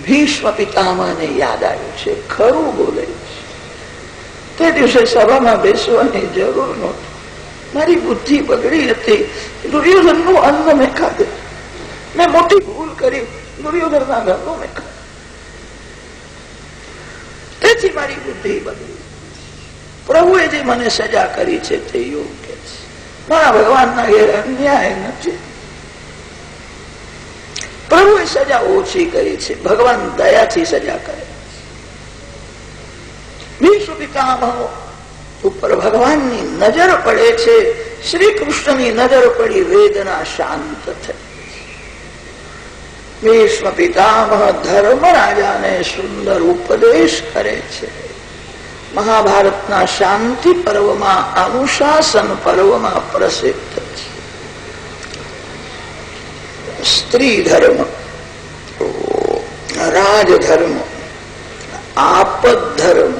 ભીષ્મ પિતામાને યાદ આવ્યું છે. ખરું બોલે. તે દિવસે સભામાં બેસવાની જરૂર નહોતી. મારી બુદ્ધિ બગડી હતી. દુર્યોધનનું અન્ન મેં ખાધું. મેં મોટી ભૂલ કરી દુર્યોધનના ઘરનું મેં ખાધું. તેથી મારી બુદ્ધિ બગડી. પ્રભુએ જે મને સજા કરી છે તે યોગ્ય છે. મારા ભગવાનના ઘેર અન્યાય નથી. પ્રભુએ સજા ઓછી કરી છે. ભગવાન દયાથી સજા કરે. ઉપર ભગવાનની નજર પડે છે. શ્રી કૃષ્ણની નજર પડી, વેદના શાંત થઈ વિશ્વ પિતામહ ધર્મ રાજાને સુંદર ઉપદેશ કરે છે. મહાભારતના શાંતિ પર્વમાં, અનુશાસન પર્વમાં પ્રસિદ્ધ છે સ્ત્રી ધર્મ. રાજધર્મ આપદ ધર્મ.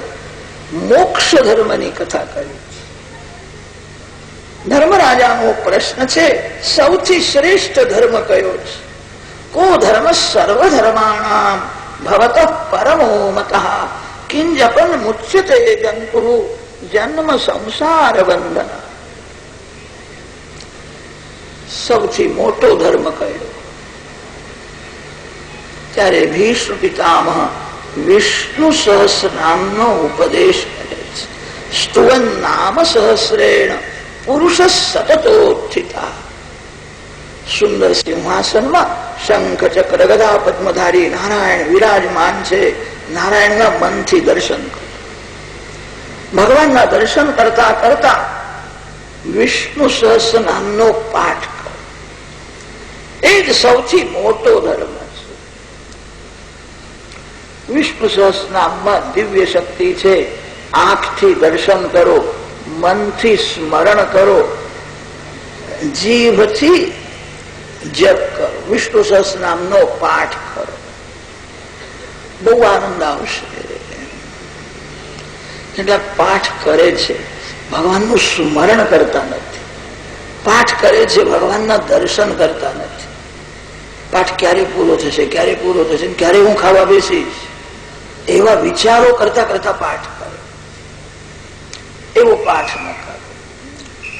મોક્ષ ધર્મની કથા કરી ધર્મરાજાનો પ્રશ્ન છે, સૌથી શ્રેષ્ઠ ધર્મ કયો છે? કો ધર્મ સર્વધર્માણામ? ભવત પરમો મત. કિંજપન મુચ્યતે જંતુ. જન્મ સંસાર બંધન સૌથી મોટો ધર્મ કયો? ત્યારે ભીષ્મ પિતામહ વિષ્ણુ સહસ્ર નામનો ઉપદેશ કરે છે. સ્તુવન નામ સહસ્રેણ, પુરુષ સતતોત્થિતા સુંદર સિંહાસનમાં શંખ ચક્ર ગદા પદ્મધારી નારાયણ વિરાજમાન છે. નારાયણના મનથી દર્શન કરો. ભગવાનના દર્શન કરતા કરતા વિષ્ણુ સહસ્ર નામનો પાઠ કરો. એ જ સૌથી મોટો ધર્મ છે વિષ્ણુ સહસ્રનામમાં દિવ્ય શક્તિ છે. આંખથી દર્શન કરો, મનથી સ્મરણ કરો, જીભથી જપ કરો, વિષ્ણુ સહસ્રનામનો પાઠ કરો. બહુ આનંદ આવશે. કેટલાક પાઠ કરે છે, ભગવાનનું સ્મરણ કરતા નથી. પાઠ કરે છે, ભગવાનના દર્શન કરતા નથી. પાઠ ક્યારે પૂરો થશે, ક્યારે પૂરો થશે ક્યારે હું ખાવા બેસીશ? એવા વિચારો કરતા કરતા પાઠ કરો. એવો પાઠ ન કરો.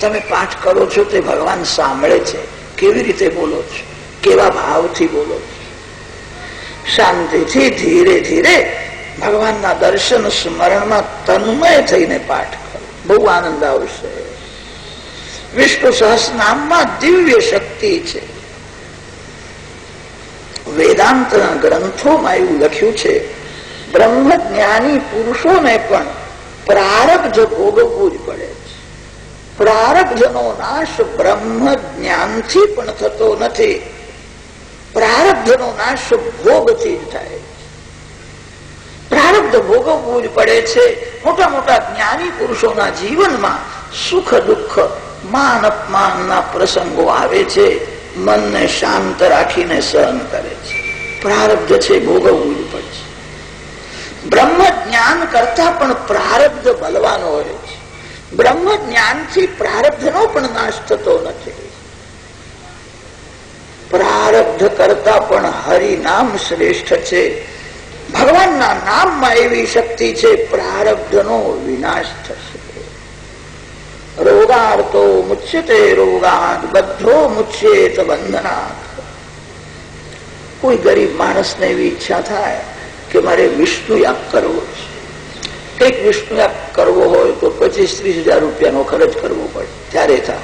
તમે પાઠ કરો છો તે ભગવાન સાંભળે છે. કેવી રીતે બોલો છો? કેવા ભાવથી બોલો છો? શાંતિથી ધીરે ધીરે ભગવાનના દર્શન સ્મરણમાં તન્મય થઈને પાઠ કરો. બહુ આનંદ આવશે. વિષ્ણુ સહસ્રનામમાં દિવ્ય શક્તિ છે. વેદાંતના ગ્રંથોમાં એવું લખ્યું છે બ્રહ્મ જ્ઞાની પુરુષોને પણ પ્રારબ્ધ ભોગવવું જ પડે છે. પ્રારબ્ધનો નાશ બ્રહ્મ જ્ઞાનથી પણ થતો નથી. પ્રારબ્ધનો નાશ ભોગથી જ થાય પ્રારબ્ધ ભોગવવું જ પડે છે. મોટા મોટા જ્ઞાની પુરુષોના જીવનમાં સુખ દુઃખ, માન અપમાનના પ્રસંગો આવે છે. મનને શાંત રાખીને સહન કરે છે. પ્રારબ્ધ છે ભોગવવું બ્રહ્મ જ્ઞાન કરતા પણ પ્રારબ્ધ બલવાનો હોય છે. બ્રહ્મ જ્ઞાનથી પ્રારબ્ધનો પણ નાશ થતો નથી. પ્રારબ્ધ કરતા પણ હરિનામ શ્રેષ્ઠ છે. ભગવાનના નામમાં એવી શક્તિ છે, પ્રારબ્ધનો વિનાશ થશે. રોગાર્તો મુચ્યતે રોગાત બધો મુચ્યેત બંધના કોઈ ગરીબ માણસને એવી ઈચ્છા થાય કે મારે વિષ્ણુ યાગ કરવો છે. કંઈક વિષ્ણુ યાગ કરવો હોય તો પચીસ ત્રીસ હજાર રૂપિયાનો ખર્ચ કરવો પડે. ત્યારે થાય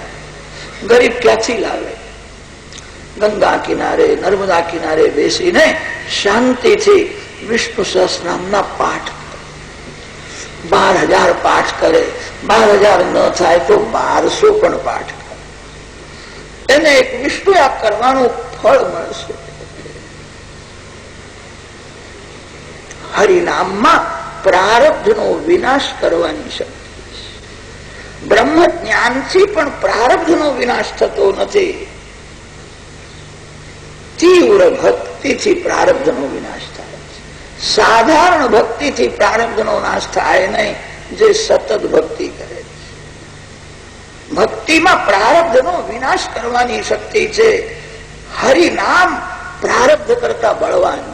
ગરીબ ક્યાંથી લાવે? ગંગા કિનારે, નર્મદા કિનારે બેસીને શાંતિથી વિષ્ણુ નામના પાઠ બાર હજાર પાઠ કરે. બાર હજાર ન થાય તો બારસો પણ પાઠ કરે. એને એક વિષ્ણુ યાગ કરવાનું ફળ મળશે. હરિનામમાં પ્રારબ્ધનો વિનાશ કરવાની શક્તિ. બ્રહ્મ જ્ઞાનથી પણ પ્રારબ્ધનો વિનાશ થતો નથી. તીવ્ર ભક્તિથી પ્રારબ્ધનો વિનાશ થાય છે. સાધારણ ભક્તિથી પ્રારબ્ધનો નાશ થાય નહીં, જે સતત ભક્તિ કરે છે. ભક્તિમાં પ્રારબ્ધનો વિનાશ કરવાની શક્તિ છે. હરિનામ પ્રારબ્ધ કરતા બળવાન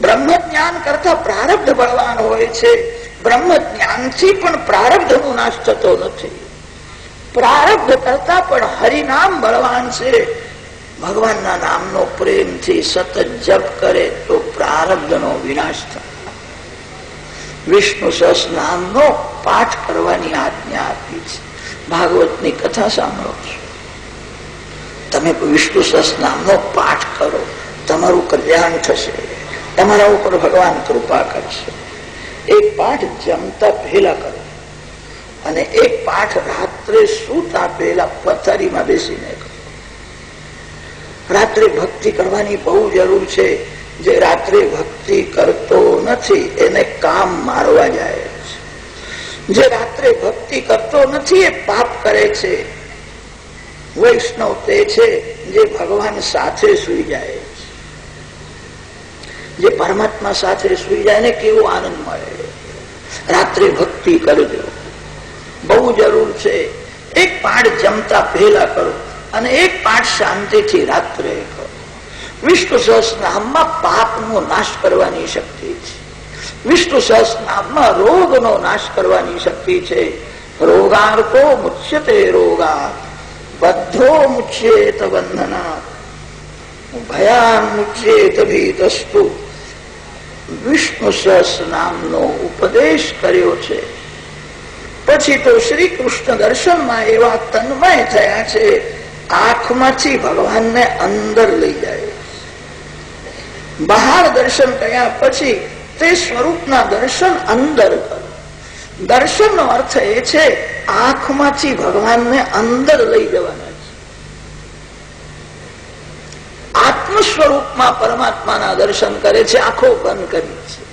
બ્રહ્મ જ્ઞાન કરતા પ્રારબ્ધ બળવાન હોય છે. બ્રહ્મ જ્ઞાનથી પણ પ્રારબ્ધનો નાશ થતો નથી. પ્રારબ્ધ કરતા પણ હરિનામ બળવાન છે. ભગવાનના નામનો પ્રેમથી સતત જપ કરે તો પ્રારબ્ધનો વિનાશ વિષ્ણુ સહસ નામનો પાઠ કરવાની આજ્ઞા આપી છે. ભાગવતની કથા સાંભળો છો. તમે વિષ્ણુ સહસ નામનો પાઠ કરો. તમારું કલ્યાણ થશે. તમારા ઉપર ભગવાન કૃપા કરશે. એક પાઠ જમતા પહેલા કરો. અને એક પાઠ રાત્રે સૂતા પહેલા પથારીમાં બેસીને કરો. રાત્રે ભક્તિ કરવાની બહુ જરૂર છે. જે રાત્રે ભક્તિ કરતો નથી, એને કામ મારવા જાય છે. જે રાત્રે ભક્તિ કરતો નથી, એ પાપ કરે છે. વૈષ્ણવ તે છે જે ભગવાન સાથે સુઈ જાય. જે પરમાત્મા સાથે સુઈ જાય ને કેવો આનંદ મળે. રાત્રે ભક્તિ કરજો. બહુ જરૂર છે. એક પાઠ જમતા પહેલા કરો અને એક પાઠ શાંતિથી રાત્રે કરો. વિષ્ણુ સહસ્નામમાં પાપનો નાશ કરવાની શક્તિ છે. વિષ્ણુ સહસ્નામમાં રોગનો નાશ કરવાની શક્તિ છે. રોગાર્કો મુચ્યતે રોગા બધો મુચ્યેત બંધના ભયાન મુચ્યેત ભીતસ્તુ. વિષ્ણુ સહસ નામનો ઉપદેશ કર્યો છે. પછી તો શ્રી કૃષ્ણ દર્શનમાં એવા તન્મય થયા છે, આંખમાંથી ભગવાનને અંદર લઈ જાય. બહાર દર્શન કર્યા પછી તે સ્વરૂપના દર્શન અંદર કરો. દર્શનનો અર્થ એ છે, આંખમાંથી ભગવાનને અંદર લઈ જવાના છે આત્મ સ્વરૂપમાં પરમાત્માના દર્શન કરે છે, આંખો બંધ કરી છે.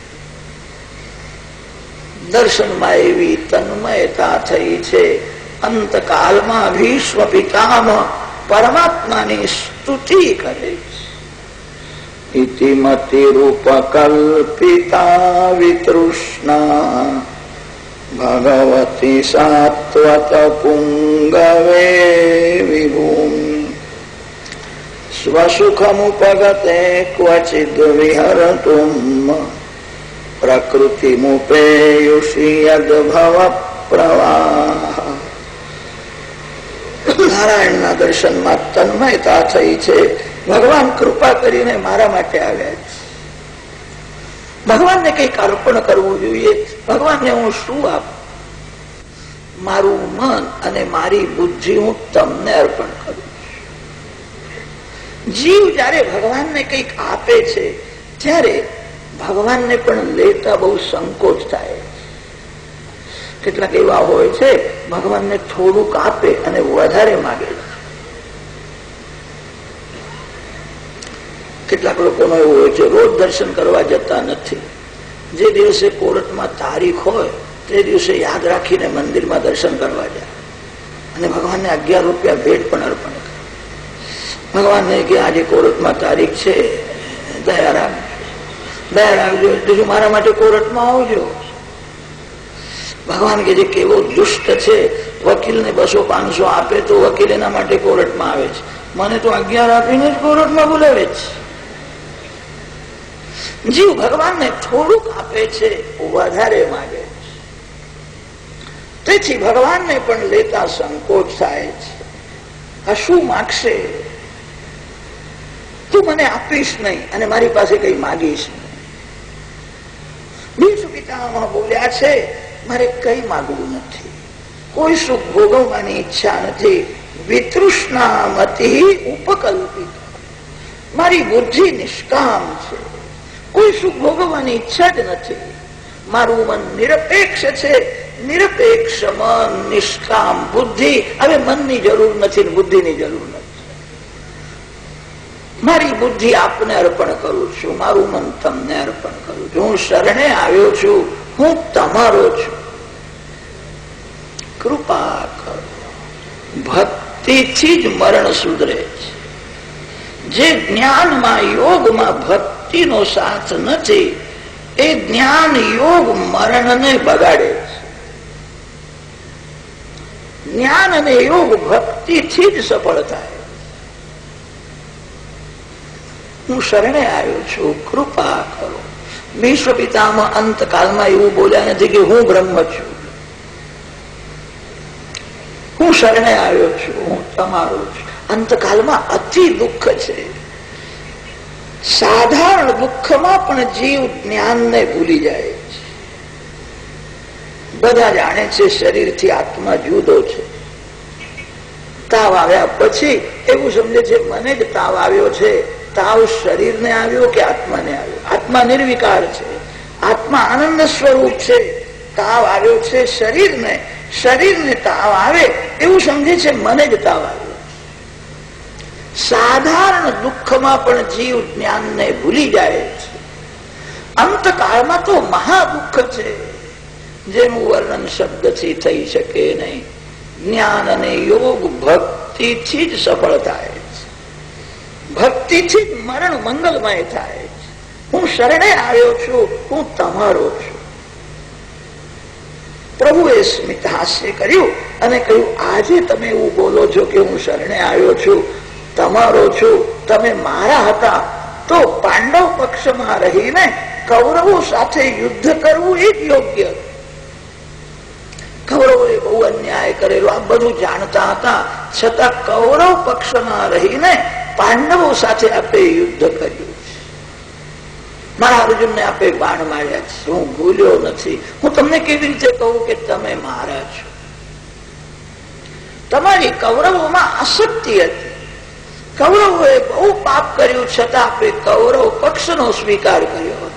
દર્શનમાં એવી તન્મયતા થઈ છે, અંતકાલમાં ભીષ્મ પિતામ પરમાત્માની સ્તુતિ કરે છે. ઇતિમતિરૂપકલ્પિતા વિતૃષ્ણા, ભગવતી સાત્વત પુંગવે વિભૂમ ક્વચિદ વિહરતુમ પ્રકૃતિમુપેયુષી યદભવ પ્રવાહ નારાયણના દર્શનમાં તન્મયતા થઈ છે. ભગવાન કૃપા કરીને મારા માટે આવ્યા છે. ભગવાનને કંઈક અર્પણ કરવું જોઈએ. ભગવાનને હું શું આપું? મારું મન અને મારી બુદ્ધિ હું તમને અર્પણ કરું. જીવ જયારે ભગવાનને કંઈક આપે છે, ત્યારે ભગવાનને પણ લેતા બહુ સંકોચ થાય. કેટલાક એવા હોય છે, ભગવાનને થોડુંક આપે અને વધારે માગે. કેટલાક લોકોનો એવું હોય છે, રોજ દર્શન કરવા જતા નથી. જે દિવસે કોર્ટમાં તારીખ હોય, તે દિવસે યાદ રાખીને મંદિરમાં દર્શન કરવા જાય. અને ભગવાનને અગિયાર રૂપિયા ભેટ પણ અર્પણ ભગવાનને કે આજે કોર્ટમાં તારીખ છે. દયારામ રાખજો. દયા એટલે મારા માટે કોર્ટમાં આવજો. ભગવાન કે જે કેવો દુષ્ટ છે. વકીલને બસો પાંચસો આપે તો વકીલ એના માટે કોર્ટમાં આવે છે. મને તો અગિયાર આપીને જ કોર્ટમાં બોલાવે છે. જીવ ભગવાનને થોડુંક આપે છે વધારે માગે છે. તેથી ભગવાનને પણ લેતા સંકોચ થાય છે. આ શું માગશે? તું મને આપીશ નહીં અને મારી પાસે કઈ માગીશ બીજું પિતામાં બોલ્યા છે, મારે કઈ માગવું નથી. કોઈ સુખ ભોગવવાની ઈચ્છા નથી. વિતૃષ્ણામતી ઉપકલ્પિત. મારી બુદ્ધિ નિષ્કામ છે. કોઈ સુખ ભોગવવાની ઈચ્છા જ નથી. મારું મન નિરપેક્ષ છે. નિરપેક્ષ મન નિષ્કામ બુદ્ધિ. હવે મનની જરૂર નથી બુદ્ધિની જરૂર નથી. મારી બુદ્ધિ આપને અર્પણ કરું છું, મારું મન તમને અર્પણ કરું છું. હું શરણે આવ્યો છું, હું તમારો છું. કૃપા કરો. ભક્તિથી જ મરણ સુધરે છે. જે જ્ઞાનમાં યોગમાં ભક્તિનો સાથ નથી, એ જ્ઞાન યોગ મરણને બગાડે છે. જ્ઞાન અને યોગ ભક્તિથી જ સફળ થાય. હું શરણે આવ્યો છું, કૃપા કરો. વિશ્વ પિતામાં અંતકાલમાં એવું બોલ્યા નથી કે હું બ્રહ્મ છું. હું શરણે આવ્યો છું, હું તમારો છું. અંતકાલમાં અતિ દુઃખ છે. સાધારણ દુઃખમાં પણ જીવ જ્ઞાનને ભૂલી જાય છે. બધા જાણે છે શરીરથી આત્મા જુદો છે. તાવ આવ્યા પછી એવું સમજે છે, મને જ તાવ આવ્યો છે. તાવ શરીરને આવ્યો કે આત્માને આવ્યો? આત્મા નિર્વિકાર છે. આત્મા આનંદ સ્વરૂપ છે. તાવ આવ્યો છે શરીરને. શરીરને તાવ આવે એવું સમજે છે, મને જ તાવ આવ્યો. સાધારણ દુઃખમાં પણ જીવ જ્ઞાનને ભૂલી જાય છે. અંતકાળમાં તો મહા દુઃખ છે. જેનું વર્ણન શબ્દથી થઈ શકે નહીં. જ્ઞાન અને યોગ ભક્તિથી જ સફળ થાય. ભક્તિથી મરણ મંગલમય થાય હું શરણે આવ્યો છું, હું તમારો છું. પ્રભુએ સ્મિત હાસ્ય કર્યું અને કહ્યું, આજે તમે એવું બોલો છો કે હું શરણે આવ્યો છું, તમારો છું, તમે મારા હતા. તો પાંડવ પક્ષમાં રહીને કૌરવો સાથે યુદ્ધ કરવું એ યોગ્ય. કૌરવોએ બહુ અન્યાય કરેલો, આ બધું જાણતા હતા. છતાં કૌરવ પક્ષમાં રહીને પાંડવો સાથે આપે યુદ્ધ કર્યું મારા અર્જુનને આપે બાણ માર્યા છે. હું ભૂલ્યો નથી. હું તમને કેવી રીતે કહું કે તમે મારા છો? તમારી કૌરવોમાં અશક્તિ હતી. કૌરવોએ બહુ પાપ કર્યું, છતાં આપણે કૌરવ પક્ષનો સ્વીકાર કર્યો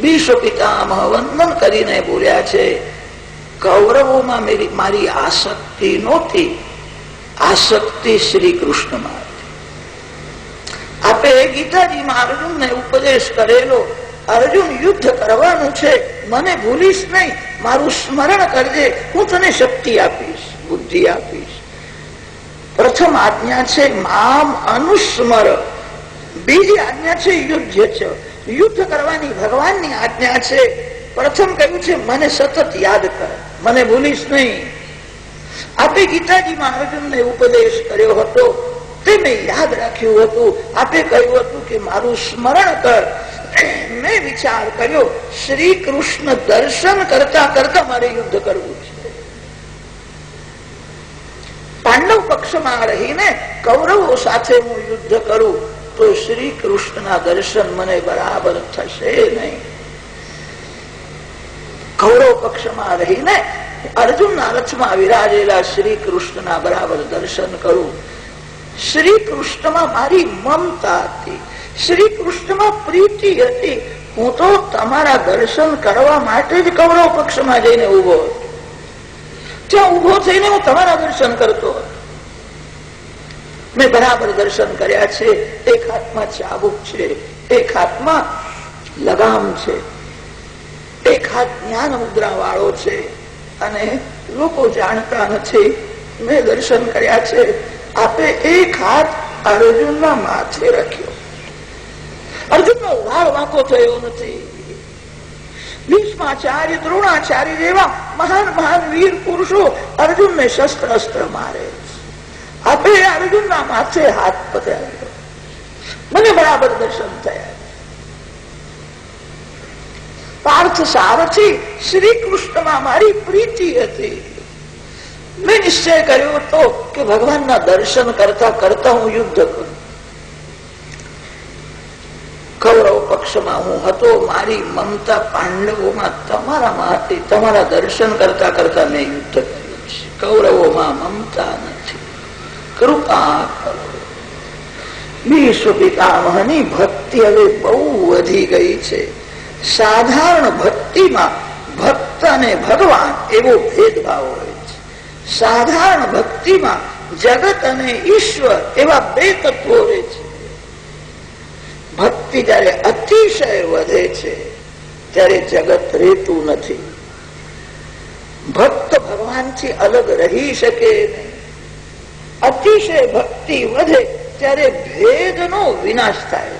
વિશ્વ પિતામહ વંદન કરીને બોલ્યા છે, કૌરવોમાં મારી આસક્તિ નહોતી. આસક્તિ શ્રી કૃષ્ણમાં આપે ગીતાજીમાં અર્જુનને ઉપદેશ કરેલો, અર્જુન, યુદ્ધ કરવાનું છે. મને ભૂલીશ નહીં. મારું સ્મરણ કરજે. હું તને શક્તિ આપીશ, બુદ્ધિ આપીશ. પ્રથમ આજ્ઞા છે, મામ અનુસ્મર. બીજી આજ્ઞા છે, યુદ્ધ છે યુદ્ધ કરવાની ભગવાનની આજ્ઞા છે. પ્રથમ કહ્યું છે, મને સતત યાદ કર. મને ભૂલીશ નહીં. આપે ગીતાજીમાં અર્જુનને ઉપદેશ કર્યો હતો. તે મેં યાદ રાખ્યું હતું. આપે કહ્યું હતું કે મારું સ્મરણ કર. મેં વિચાર કર્યો શ્રી કૃષ્ણ દર્શન કરતા કરતા મારે યુદ્ધ કરવું છે. પાંડવ પક્ષમાં રહીને કૌરવો સાથે હું યુદ્ધ કરું, તો શ્રી કૃષ્ણના દર્શન મને બરાબર થશે નહીં. કૌરવ પક્ષમાં રહીને અર્જુનના રથમાં વિરાજેલા શ્રી કૃષ્ણના બરાબર દર્શન કરું. શ્રી કૃષ્ણમાં મારી મમતા હતી. શ્રી કૃષ્ણમાં પ્રીતિ હતી. હું તો તમારા દર્શન કરવા માટે જ કૌરવ પક્ષમાં જઈને ઊભો ત્યાં ઊભો થઈને હું તમારા દર્શન કરતો મેં બરાબર દર્શન કર્યા છે. એક હાથમાં ચાબુક છે. એક હાથમાં લગામ છે. એક હાથ જ્ઞાન મુદ્રા વાળો છે. અને લોકો જાણતા નથી. મેં દર્શન કર્યા છે. આપે એક હાથ અર્જુનના માથે રાખ્યો. અર્જુનનો વાળ વાંકો થયો નથી. ભીષ્માચાર્ય, દ્રોણાચાર્ય જેવા મહાન મહાન વીર પુરુષો અર્જુનને શસ્ત્ર અસ્ત્ર મારે આપે અર્જુનના માથે હાથ પધાર્યો મને બરાબર દર્શન થયા. પાર્થ સારથી શ્રી કૃષ્ણમાં મારી પ્રીતિ હતી. મેં નિશ્ચય કર્યો હતો કે ભગવાનના દર્શન કરતા કરતા હું યુદ્ધ કરું. કૌરવ પક્ષમાં હું હતો, મારી મમતા પાંડવોમાં તમારામાં હતી તમારા દર્શન કરતા કરતા મેં યુદ્ધ કર્યું છે. કૌરવોમાં મમતા નથી. કૃપા કરો. વિશ્વ પિતામહની ભક્તિ હવે બહુ વધી ગઈ છે. સાધારણ ભક્તિમાં ભક્ત અને ભગવાન એવો ભેદભાવ હોય છે. સાધારણ ભક્તિમાં જગત અને ઈશ્વર એવા બે તત્વો રહે છે. ભક્તિ જયારે અતિશય વધે છે, ત્યારે જગત રહેતું નથી. ભક્ત ભગવાનથી અલગ રહી શકે અતિશય ભક્તિ વધે, ત્યારે ભેદનો વિનાશ થાય.